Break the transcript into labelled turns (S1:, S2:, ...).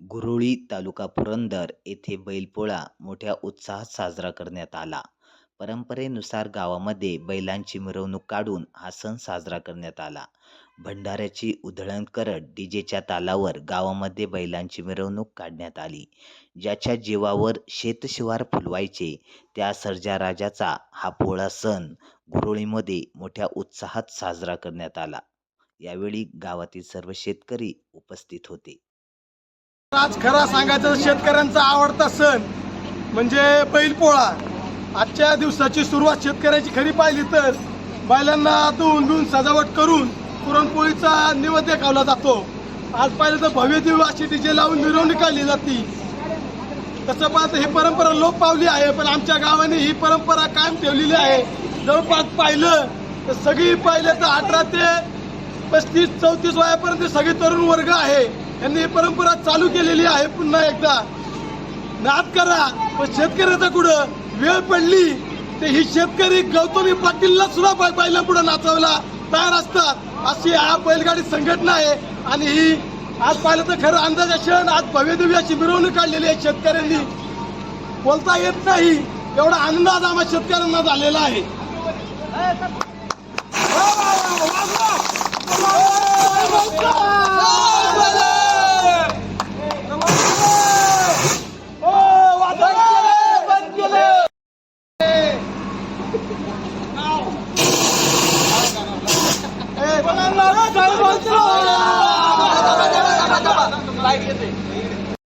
S1: गुरोळी तालुका पुरंदर येथे बैलपोळा मोठ्या उत्साहात साजरा करण्यात आला. परंपरेनुसार गावामध्ये बैलांची मिरवणूक काढून हा सण साजरा करण्यात आला. भंडाऱ्याची उधळण करत डीजेच्या तालावर गावामध्ये बैलांची मिरवणूक काढण्यात आली. ज्याच्या जीवावर शेतशिवार फुलवायचे त्या सर्जा राजाचा हा पोळा सण गुरोळीमध्ये मोठ्या उत्साहात साजरा करण्यात आला. यावेळी गावातील सर्व शेतकरी उपस्थित होते.
S2: आज खरा सांगायचं शेतकऱ्यांचा आवडता सण म्हणजे बैलपोळा. आजच्या दिवसाची सुरुवात शेतकऱ्याची खरी पाहिली तर बैलांना धुवून धुवून सजावट करून पुरणपोळीचा निवेद्य खावला जातो. आज पाहिलं तर भव्य दिव्य अशी डीजे लावून मिरवणूक काढली जाते. तसं पाहतं ही परंपरा लोप पावली आहे पण आमच्या गावाने ही परंपरा कायम ठेवलेली आहे. जवळपास पाहिलं तर सगळी पाहिलं तर अठरा ते पस्तीस चौतीस वयापर्यंत सगळे तरुण वर्ग आहे. यांनी ही परंपरा चालू केलेली आहे पुन्हा एकदा. नाद करा पण शेतकऱ्याचा कुठं वेळ पडली ते ही शेतकरी गौतमी पाटीलला सुद्धा बै- पुढे नाचवायला तयार असतात. अशी हा बैलगाडी संघटना आहे. आणि ही आज पाहिलं तर खरं अंदाजा क्षण आज भव्यदेवी अशी मिरवणूक काढलेली आहे शेतकऱ्यांनी. बोलता येत नाही. एवढा आनंद आज आम्हा शेतकऱ्यांना झालेला आहे. 好。哎 pengen.